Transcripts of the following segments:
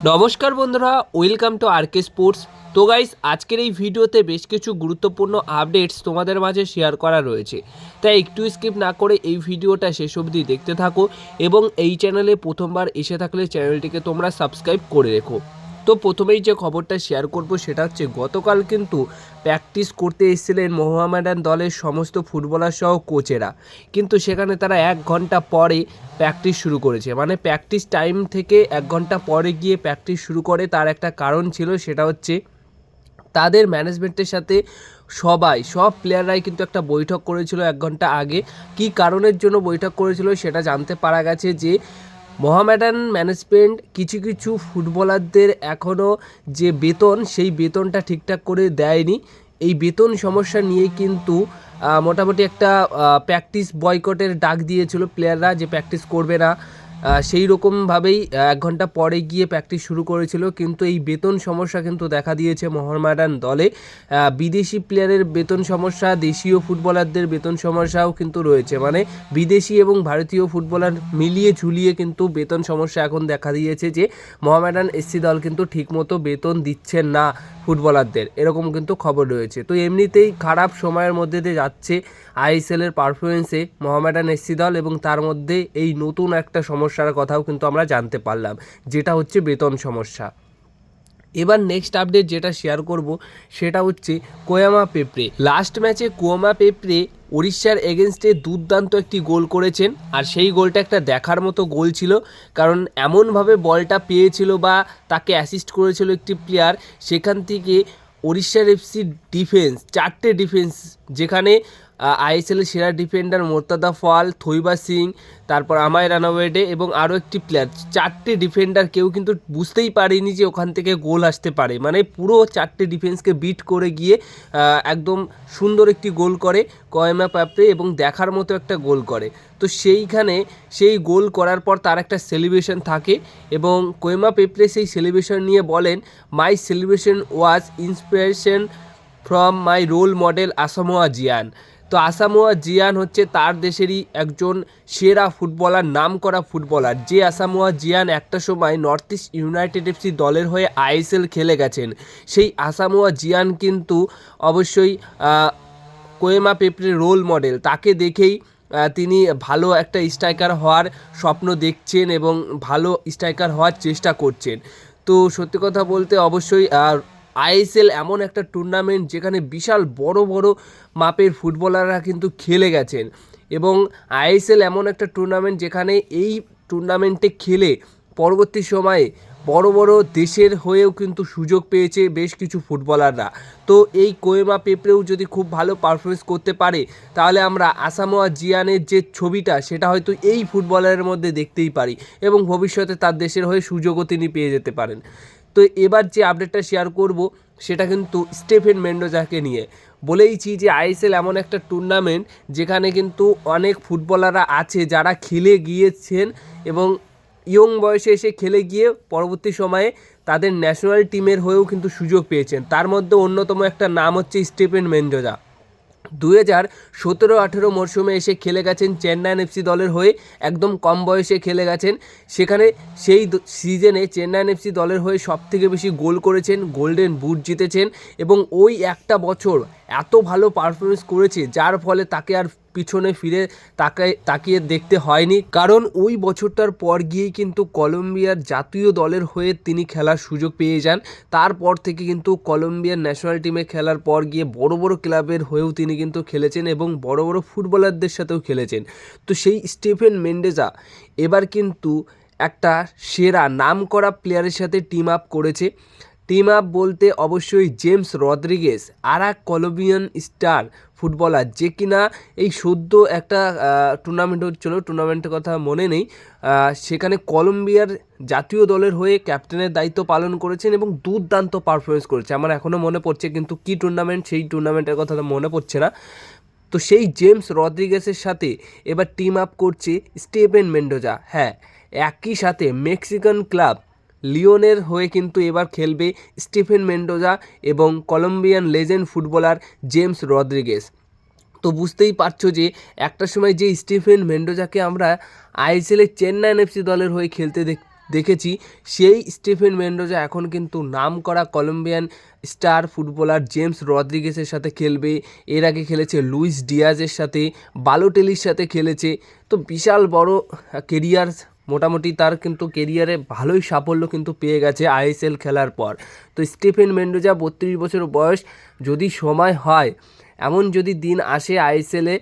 নমস্কার বন্ধুরা welcome to RK sports তো গাইস আজকের এই ভিডিওতে বেশ কিছু গুরুত্বপূর্ণ আপডেটস তোমাদের মাঝে শেয়ার করা রয়েছে। তাই একটু স্কিপ না করে এই ভিডিওটা শেষ অবধি দেখতে থাকো এবং এই চ্যানেলে প্রথমবার এসে থাকলে চ্যানেলটিকে তোমরা সাবস্ক্রাইব করে রেখো। তো প্রথমেই যে খবরটা শেয়ার করব সেটা হচ্ছে গতকাল কিন্তু প্র্যাকটিস করতে এসেছিলেন মোহামেডান দলের সমস্ত ফুটবলার সহ কোচেরা কিন্তু সেখানে তারা এক ঘণ্টা পরে প্র্যাকটিস শুরু করেছে। মানে প্র্যাকটিস টাইম থেকে এক ঘণ্টা পরে গিয়ে প্র্যাকটিস শুরু করে তার একটা কারণ ছিল সেটা হচ্ছে তাদের ম্যানেজমেন্টের সাথে সবাই, সব প্লেয়াররাই কিন্তু একটা বৈঠক করেছিল এক ঘণ্টা আগে। কি কারণের জন্য বৈঠক করেছিল সেটা জানতে পারা গেছে যে মোহামেডান ম্যানেজমেন্ট কিছু কিছু ফুটবলারদের এখনও যে বেতন, সেই বেতনটা ঠিকঠাক করে দেয়নি। এই বেতন সমস্যা নিয়ে কিন্তু মোটামুটি একটা প্র্যাকটিস বয়কটের ডাক দিয়েছিল প্লেয়াররা যে প্র্যাকটিস করবে না। সেই রকমভাবেই এক ঘণ্টা পরে গিয়ে প্র্যাকটিস শুরু করেছিল। কিন্তু এই বেতন সমস্যা কিন্তু দেখা দিয়েছে মোহামেডান দলে। বিদেশি প্লেয়ারের বেতন সমস্যা, দেশীয় ফুটবলারদের বেতন সমস্যাও কিন্তু রয়েছে। মানে বিদেশি এবং ভারতীয় ফুটবলার মিলিয়ে ঝুলিয়ে কিন্তু বেতন সমস্যা এখন দেখা দিয়েছে যে মোহামেডান এসসি দল কিন্তু ঠিকমতো বেতন দিচ্ছে না ফুটবলারদের এরকম কিন্তু খবর রয়েছে। তো এমনিতেই খারাপ সময়ের মধ্যে দিয়ে যাচ্ছে আইএসএল এর পারফরমেন্সে মোহামেডান এসসি দল এবং তার মধ্যে এই নতুন একটা সমস্যার কথাও কিন্তু আমরা জানতে পারলাম, যেটা হচ্ছে বেতন সমস্যা। এবার নেক্সট আপডেট যেটা শেয়ার করব, সেটা হচ্ছে কোয়ামা পেপরে। লাস্ট ম্যাচে কোয়ামা পেপরে উড়িষ্যার এগেনস্টে দুর্দান্ত একটি গোল করেছেন, আর সেই গোলটা একটা দেখার মতো গোল ছিল, কারণ এমনভাবে বলটা পেয়েছিল বা তাকে অ্যাসিস্ট করেছিল একটি প্লেয়ার সেখান থেকে উড়িষ্যার এফসি ডিফেন্স চারটে ডিফেন্স যেখানে আইএসএলের সেরা ডিফেন্ডার মোর্তাদা ফল থৈবা সিং, তারপর আমায় রানাওয়েডে এবং আরও একটি প্লেয়ার চারটে ডিফেন্ডার কেউ কিন্তু বুঝতেই পারেনি যে ওখান থেকে গোল আসতে পারে। মানে পুরো চারটে ডিফেন্সকে বিট করে গিয়ে একদম সুন্দর একটি গোল করে কয়মা প্যাপড়ে এবং দেখার মতো একটা গোল করে। তো সেইখানে সেই গোল করার পর তার একটা সেলিব্রেশন থাকে এবং কোয়েমা পেপড়ে সেই সেলিব্রেশন নিয়ে বলেন my celebration was inspiration from my role model Asamoah Gyan তো আসামোয়া জিয়ান হচ্ছে তার দেশেরই একজন সেরা ফুটবলার নাম করা ফুটবলার। যে আসামোয়া জিয়ান একটা সময় নর্থ ইস্ট ইউনাইটেড এফসি দলের হয়ে আইএসএল খেলে গেছেন। সেই আসামোয়া জিয়ান কিন্তু অবশ্যই কোয়েমা পেপড়ের রোল মডেল তাকে দেখেই তিনি ভালো একটা স্ট্রাইকার হওয়ার স্বপ্ন দেখছেন এবং ভালো স্ট্রাইকার হওয়ার চেষ্টা করছেন। তো সত্যি কথা বলতে অবশ্যই আইএসএল এমন একটা টুর্নামেন্ট যেখানে বিশাল বড় বড় মাপের ফুটবলাররা কিন্তু খেলে গেছেন। এবং আইএসএল এমন একটা টুর্নামেন্ট যেখানে এই টুর্নামেন্টে খেলে পরবর্তী সময়ে বড় বড় দেশের হয়েও কিন্তু সুযোগ পেয়েছে বেশ কিছু ফুটবলাররা। তো এই কোয়েমা পেপড়েও যদি খুব ভালো পারফরমেন্স করতে পারে, তাহলে আমরা আসামোয়া জিয়ানের যে ছবিটা, সেটা হয়তো এই ফুটবলারের মধ্যে দেখতেই পারি এবং ভবিষ্যতে তার দেশের হয়ে সুযোগও তিনি পেয়ে যেতে পারেন। তো এবার যে আপডেটটা শেয়ার করব, সেটা কিন্তু স্টেফেন মেন্ডোজাকে নিয়ে। বলেইছি যে আইএসএল এমন একটা টুর্নামেন্ট যেখানে কিন্তু অনেক ফুটবলাররা আছে যারা খেলে গিয়েছেন এবং ইয়ং বয়সে এসে খেলে গিয়ে পরবর্তী সময়ে তাদের ন্যাশনাল টিমের হয়েও কিন্তু সুযোগ পেয়েছেন। তার মধ্যে অন্যতম একটা নাম হচ্ছে স্টেফেন মেন্ডোজা। দুই হাজার সতেরো আঠেরো মরশুমে এসে খেলে গেছেন চেন্নাইন এফসি দলের হয়ে, একদম কম বয়সে খেলে গেছেন। সেখানে সেই সিজনে চেন্নাইন এফসি দলের হয়ে সব থেকে বেশি গোল করেছেন, গোল্ডেন বুট জিতেছেন এবং ওই একটা বছর এত ভালো পারফরমেন্স করেছে, যার ফলে তাকে আর পিছনে ফিরে তাকায় তাকিয়ে দেখতে হয়নি। কারণ ওই বছরটার পর গিয়েই কিন্তু কলম্বিয়ার জাতীয় দলের হয়ে তিনি খেলার সুযোগ পেয়ে যান। তারপর থেকে কিন্তু কলম্বিয়ার ন্যাশনাল টিমে খেলার পর গিয়ে বড় বড় ক্লাবের হয়েও তিনি কিন্তু খেলেছেন এবং বড় বড় ফুটবলারদের সাথেও খেলেছেন। তো সেই স্টিফেন মেন্ডেজা এবার কিন্তু একটা সেরা নাম করা প্লেয়ারের সাথে টিম আপ করেছে। টিম আপ বলতে অবশ্যই জেমস রদ্রিগেস আর এক কলম্বিয়ান স্টার ফুটবলার। যে কিনা এই সদ্য একটা টুর্নামেন্ট হচ্ছিল টুর্নামেন্টের কথা মনে নেই। সেখানে কলম্বিয়ার জাতীয় দলের হয়ে ক্যাপ্টেনের দায়িত্ব পালন করেছেন এবং দুর্দান্ত পারফরমেন্স করেছে। আমার এখনও মনে পড়ছে কিন্তু কী টুর্নামেন্ট সেই টুর্নামেন্টের কথা মনে পড়ছে না। তো সেই জেমস রদ্রিগেসের সাথে এবার টিম আপ করছে স্টেভেন মেন্ডোজা। হ্যাঁ একই সাথে মেক্সিকান ক্লাব লিওনের হয়ে কিন্তু এবার খেলবে স্টিফেন মেন্ডোজা এবং Colombian legend footballer James Rodriguez তো বুঝতেই পারছ যে একটা সময় যে স্টিফেন মেন্ডোজাকে আমরা আইএসএলের চেন্নাইন এফসি দলের হয়ে খেলতে দেখ দেখেছি, সেই স্টিফেন মেন্ডোজা এখন কিন্তু নাম করা কলম্বিয়ান স্টার ফুটবলার জেমস রদ্রিগেসের সাথে খেলবে। এর আগে খেলেছে লুইস ডিয়াজের সাথে, বালোটেলির সাথে খেলেছে। তো বিশাল বড় কেরিয়ার মোটামুটি তার কিন্তু কেরিয়ারে ভালোই সাফল্য কিন্তু পেয়ে গেছে আইএসএল খেলার পর। তো স্টিফেন মেন্ডোজা বত্রিশ বছর বয়স, যদি সময় হয়, এমন যদি দিন আসে আইএসএলে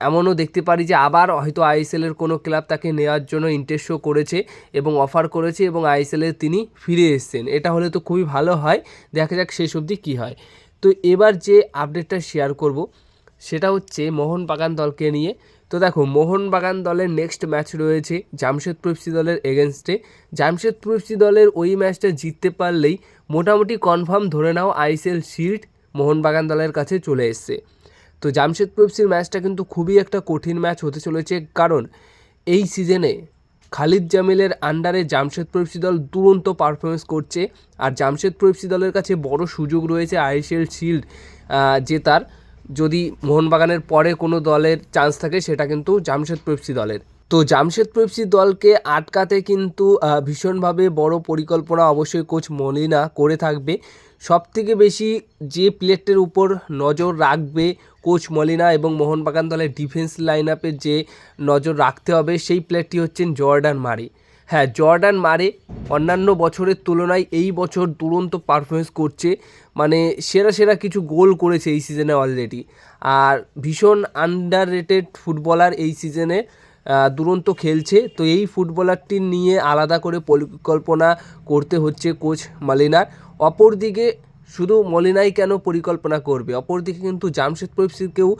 এমনও দেখতে পারি যে আবার হয়তো আইএসএলের কোনো ক্লাব তাকে নেওয়ার জন্য ইন্টারেস্ট করেছে এবং অফার করেছে এবং আইএসএলে তিনি ফিরে এসেছেন। এটা হলে তো খুবই ভালো হয়। দেখা যাক শেষ অবধি কী হয়। তো এবার যে আপডেটটা শেয়ার করব, সেটা হচ্ছে মোহনবাগান দলকে নিয়ে। তো দেখো, মোহনবাগান দলের নেক্সট ম্যাচ রয়েছে জামশেদপুর এফসি দলের এগেনস্টে জামশেদপুর এফসি দলের ওই ম্যাচটা জিততে পারলেই মোটামুটি কনফার্ম ধরে নাও আইসিএল শিল্ড মোহনবাগান দলের কাছে চলে এসছে। তো জামশেদপুর এফসির ম্যাচটা কিন্তু খুবই একটা কঠিন ম্যাচ হতে চলেছে, কারণ এই সিজনে খালিদ জামিলের আন্ডারে জামশেদপুর এফসি দল দুরন্ত পারফরমেন্স করছে, আর জামশেদপুর এফসি দলের কাছে বড় সুযোগ রয়েছে আইএসএল শিল্ড জেতার। মোহনবাগানের পরে কোনো দলের চান্স থাকে, সেটা কিন্তু জামশেদপুর এফসি দলের। তো জামশেদপুর এফসি দলকে আটকাতে কিন্তু ভীষণভাবে বড় পরিকল্পনা অবশ্যই কোচ মলিনা করে থাকবে। সব থেকে বেশি যে প্লেয়ারটির উপর নজর রাখবে কোচ মলিনা এবং মোহনবাগান দলের ডিফেন্স লাইন আপে যে নজর রাখতে হবে, সেই প্লেটটি হচ্ছেন জর্ডান মারি। হ্যাঁ জর্ডান মারে অন্যান্য বছরের তুলনায় এই বছর দুরন্ত পারফরমেন্স করছে। মানে সেরা সেরা কিছু গোল করেছে এই সিজনে অলরেডি আর ভীষণ আন্ডার রেটেড ফুটবলার এই সিজনে দুরন্ত খেলছে। তো এই ফুটবলারটি নিয়ে আলাদা করে পরিকল্পনা করতে হচ্ছে কোচ মালিনার। অপরদিকে শুধু মলিনাই কেন পরিকল্পনা করবে? অপরদিকে কিন্তু জামশেদপুর এফসিকেও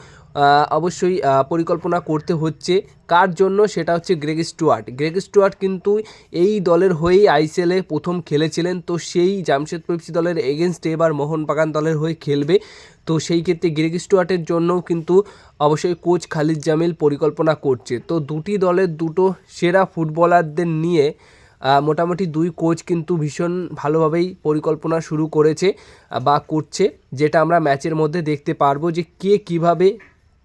অবশ্যই পরিকল্পনা করতে হচ্ছে। কার জন্য? সেটা হচ্ছে গ্রেগ স্টুয়ার্ট। গ্রেগ স্টুয়ার্ট কিন্তু এই দলের হয়েই আইসিএলে প্রথম খেলেছিলেন, তো সেই জামশেদপুর এফসি দলের এগেনস্টে এবার মোহনবাগান দলের হয়ে খেলবে। তো সেই ক্ষেত্রে গ্রেগ স্টুয়ার্টের জন্যও কিন্তু অবশ্যই কোচ খালিদ জামিল পরিকল্পনা করছে। তো দুটি দলের দুটো সেরা ফুটবলারদের নিয়ে মোটামুটি দুই কোচ কিন্তু ভীষণ ভালোভাবেই পরিকল্পনা শুরু করেছে বা করছে, যেটা আমরা ম্যাচের মধ্যে দেখতে পারব যে কে কীভাবে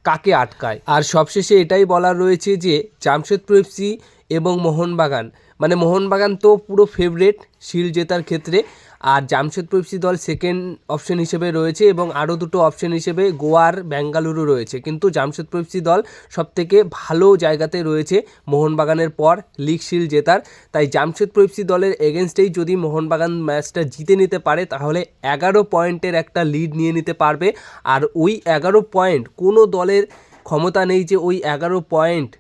কাকে আটকায়। আর সবশেষে এটাই বলার রয়েছে যে জামশেদপুর এফসি এবং মোহনবাগান মানে মোহনবাগান তো পুরো ফেভারেট শিল জেতার ক্ষেত্রে আর জামশেদপুর এফসি দল সেকেন্ড অপশন হিসেবে রয়েছে এবং আরও দুটো অপশন হিসেবে গোয়ার বেঙ্গালুরু রয়েছে। কিন্তু জামশেদপুর এফসি দল সবথেকে ভালো জায়গাতে রয়েছে মোহনবাগানের পর লিগ শিল জেতার। তাই জামশেদপুর এফসি দলের এগেনস্টেই যদি মোহনবাগান ম্যাচটা জিতে নিতে পারে, তাহলে এগারো পয়েন্টের একটা লিড নিয়ে নিতে পারবে। আর ওই এগারো পয়েন্ট কোনো দলের ক্ষমতা নেই যে ওই এগারো পয়েন্ট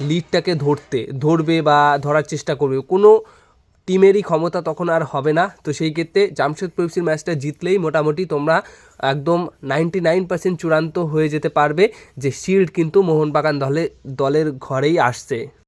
লিডটাকে ধরতে, ধরবে বা ধরার চেষ্টা করবে। কোনো টিমেরই ক্ষমতা তখন আর হবে না। তো সেই ক্ষেত্রে জামশেদপুর এফসির ম্যাচটা জিতলেই মোটামুটি তোমরা একদম নাইনটি নাইন পার্সেন্ট চূড়ান্ত হয়ে যেতে পারবে যে শিল্ড কিন্তু মোহনবাগান দলে, দলের ঘরেই আসছে।